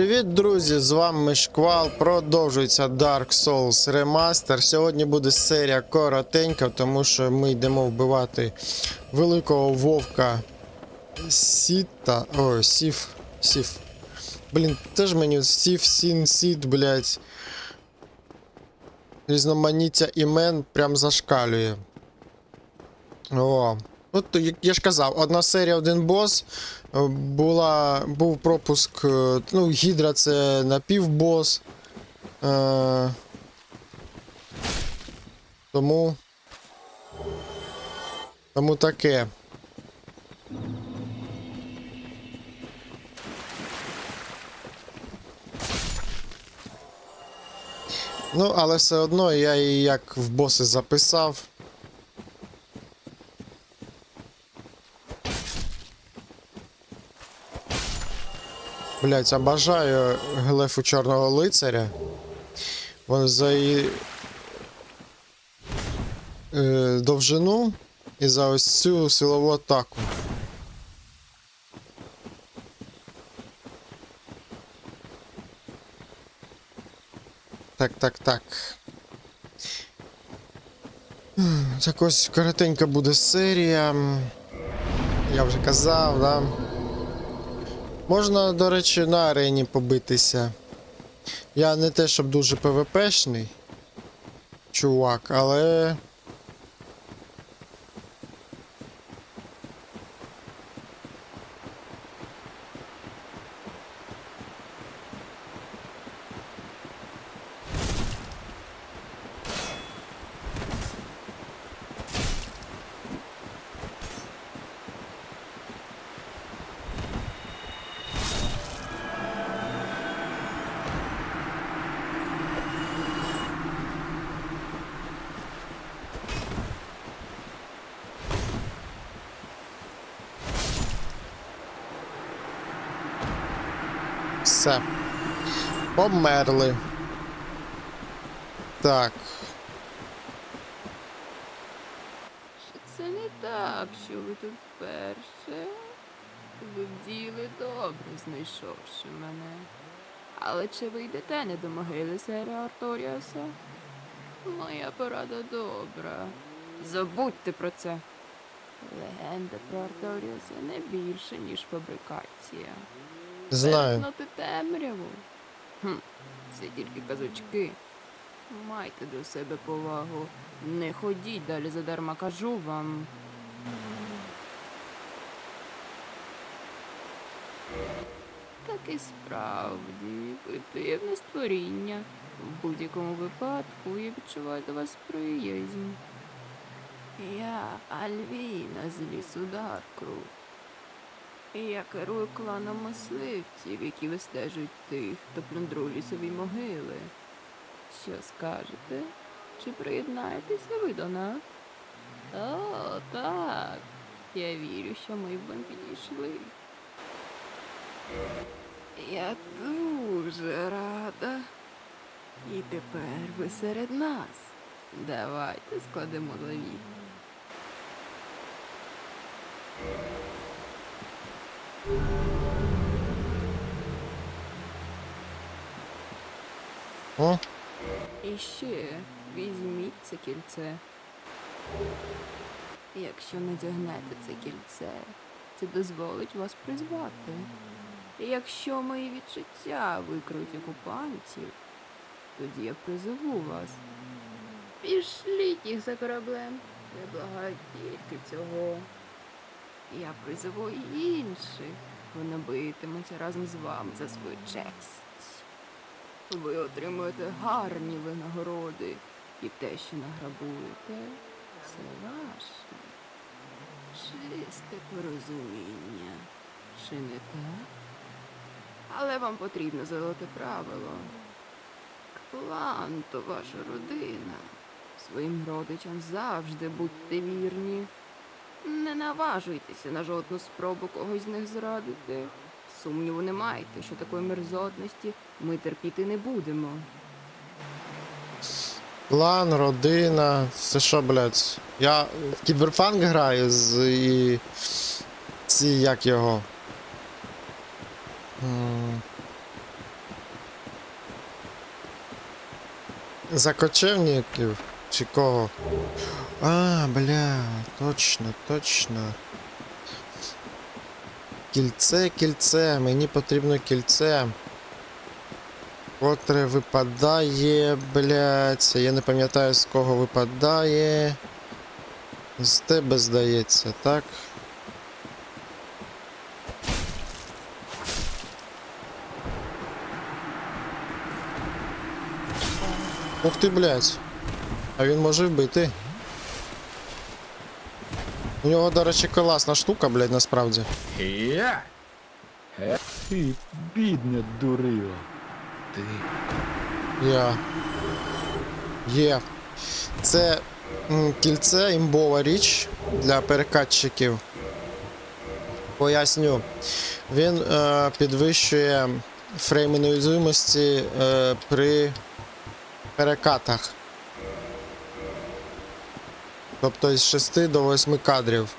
Привіт, друзі! З вами Шквал. Продовжується Dark Souls Remaster. Сьогодні буде серія коротенька, тому що ми йдемо вбивати великого вовка Сіта. Ой, Сів. Сів. Блін, теж мені Сів, Сін, Сіт, блядь. Різноманіття імен прям зашкалює. О. От як я ж казав, одна серія, один бос. Е, Була, був пропуск. е, Ну, Гідра це напівбос. Е, тому. Тому таке. Ну, але все одно я її як в боси записав. Блять, обожаю глефу Чорного лицаря. Вон за її е, довжину і за ось цю силову атаку. Так, так, так. Так ось коротенька буде серія. Я вже казав, да? Можна, до речі, на арені побитися. Я не те, щоб дуже ПВПшний чувак, але. Все. Померли. Так. Це не так, що ви тут вперше? Ви вділи добре, знайшовши мене. Але чи ви йдете не до могили сера Арторіуса? Моя порада добра. Забудьте про це. Легенда про Арторіуса не більше, ніж фабрикація. Знаю. Перетнути темряву. Хм, це тільки казочки. Майте до себе повагу. Не ходіть далі задарма, кажу вам. Так і справді, ви дивне створіння. В будь-якому випадку я відчуваю до вас приязнь. Я Альвіна з лісу Даркрут. Я керую кланом мисливців, які вистежують тих, хто плюндрує лісові могили. Що скажете? Чи приєднаєтеся ви до нас? О, так. Я вірю, що ми б вам підійшли. Я дуже рада. І тепер ви серед нас. Давайте складемо завіт. О, І ще візьміть це кільце. Якщо надягнете це кільце, це дозволить вас призвати. Якщо мої відчуття викриють окупантів, тоді я призову вас. Пішліть їх за кораблем. Я благаю тільки цього. Я призову інших. Вони битимуться разом з вами за свою честь. Ви отримуєте гарні винагороди, і те, що награбуєте, це ваше. Чисте порозуміння. Чи не так? Але вам потрібно золоте правило. Клан то ваша родина. Своїм родичам завжди будьте вірні. Не наважуйтеся на жодну спробу когось з них зрадити. Сумніву не майте, що такої мерзотності ми терпіти не будемо. План, родина, все що, блядь. Я в кіберфанк граю з і ці як його. За кочевників чи кого? А, бля, точно, точно. Кільце, кільце, мені потрібно кільце. Котре випадає, блядь. Я не пам'ятаю з кого випадає. З тебе здається, так? Ух ти, блядь. А він може вбити. У нього, до речі, класна штука, блядь, насправді. Я? Е, Ти, бідне дурило. Ти. Я. Є. Це м, кільце імбова річ для перекатчиків. Поясню. Він е, підвищує фрейми неуязвимості е, при перекатах. Тобто з 6 до 8 кадрів.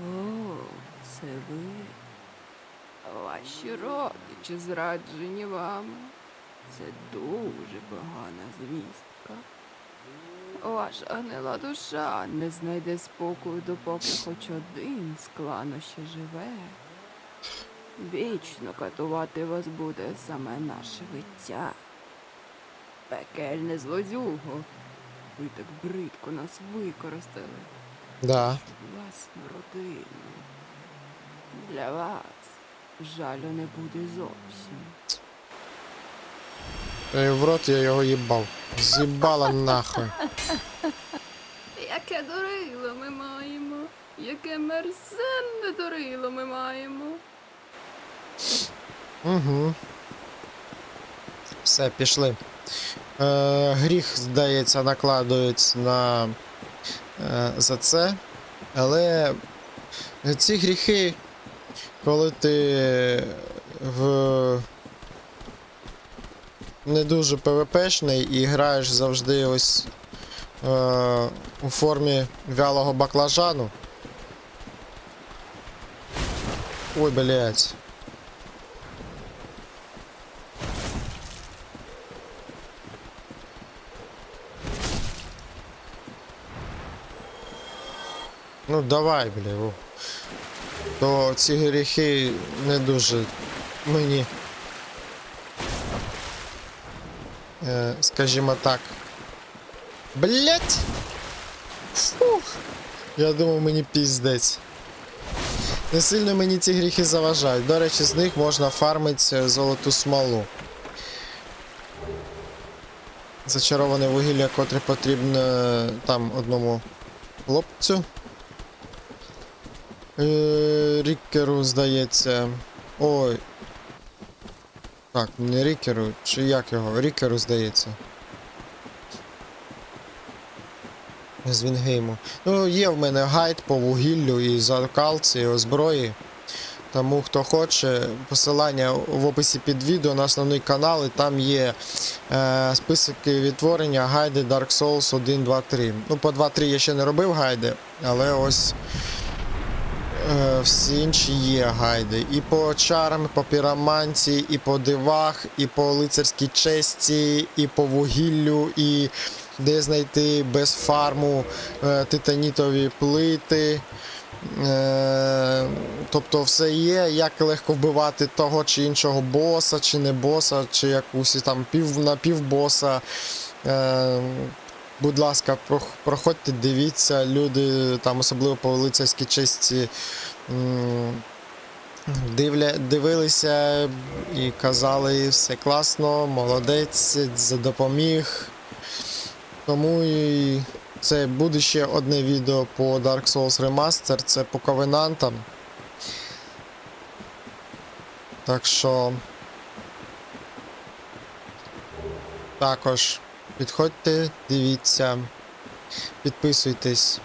О, це ви. Ваші родичі зраджені вами. Це дуже погана звістка. Ваша гнила душа не знайде спокою, допоки хоч один з клану ще живе. Вічно катувати вас буде саме наше виття. Пекельне злодюго. Ви так бридко нас використали Да. власну родину. Для вас жалю не буде зовсім. Е, В рот я його їбав. З'їбала нахуй. Яке дорило ми маємо? Яке мерзенне дорило ми маємо? Угу. Все, пішли. Е, гріх, здається, накладують на е, за це. Але ці гріхи, коли ти в не дуже ПВПшний і граєш завжди ось е, у формі вялого баклажану. Ой, блядь. Ну давай, бля. То ці гріхи не дуже мені. Е, скажімо так. Блять! Фух. Я думав мені піздець. Не сильно мені ці гріхи заважають. До речі, з них можна фармити золоту смолу. Зачароване вугілля, котре потрібно там одному хлопцю. Е, Рікеру, здається. Ой. Так, не Рікеру, чи як його? Рікеру, здається. З Вінгейму. Ну, є в мене гайд по вугіллю і закалці, і озброї. Тому хто хоче, посилання в описі під відео на основний канал, і там є е, списики відтворення гайди Dark Souls 1, 2, 3. Ну, по 2, 3 я ще не робив гайди, але ось всі інші є гайди. І по чарам, і по піроманці, і по дивах, і по лицарській честі, і по вугіллю, і де знайти без фарму е, титанітові плити. Е, тобто все є, як легко вбивати того чи іншого боса, чи не боса, чи якусь там пів напівбоса. Будь ласка, проходьте, дивіться, люди там, особливо по лицарській честі, дивля, дивилися і казали, все класно, молодець, допоміг. Тому і це буде ще одне відео по Dark Souls Remaster, це по ковенантам. Так що. Також підходьте, дивіться, підписуйтесь.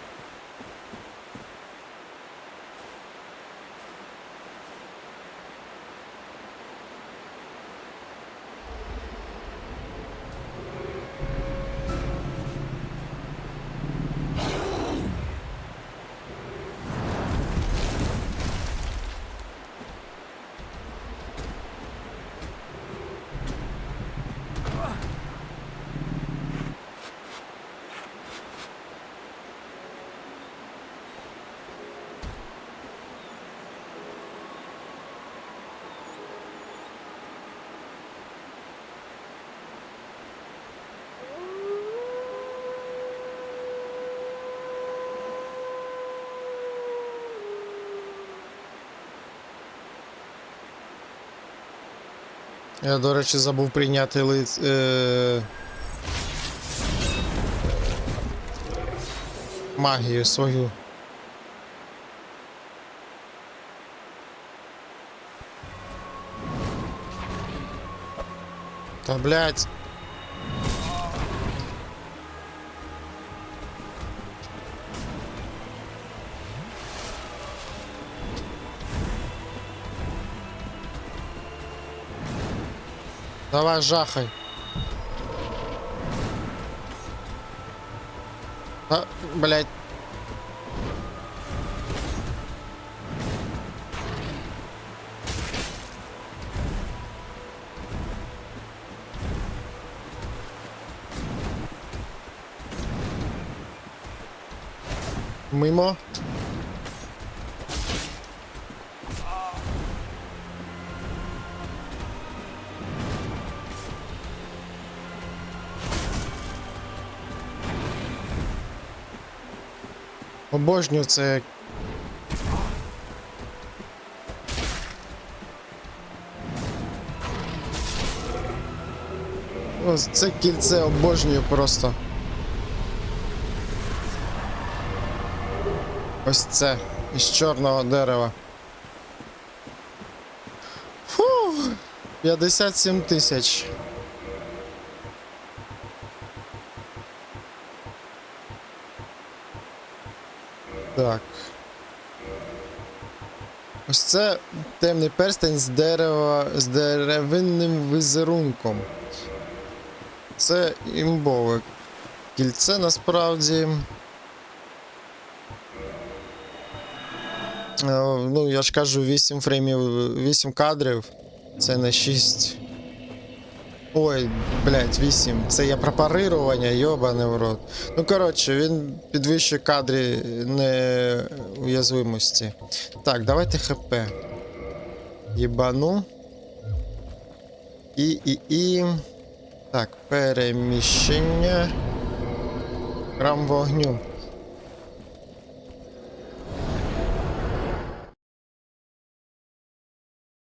Я, до речі, забув прийняти лиц. Е... Магію свою. Та блять. Давай жахай. А, блядь. Мимо. Обожнюю це. Ось це кільце обожнюю просто. Ось це із чорного дерева. Фу, 57 тисяч. Так. Ось це темний перстень з дерева з деревинним візерунком. Це імбове кільце насправді. Е, Ну, я ж кажу, 8 фреймів, 8 кадрів. Це не 6. Ой, блядь, 8. Це є препарирування, йобаний в рот. Ну, коротше, він підвищує кадри неуязвимості. Так, давайте ХП. Єбану. І, і, і. Так, переміщення. Храм вогню.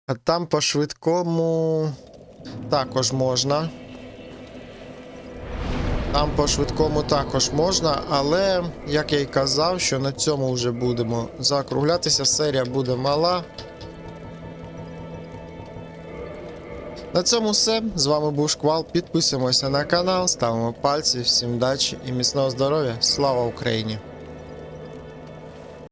А там по швидкому також можна. Там по швидкому також можна, але, як я й казав, що на цьому вже будемо закруглятися. Серія буде мала. На цьому все. З вами був Шквал. Підписуємося на канал, ставимо пальці, всім дачі і міцного здоров'я. Слава Україні!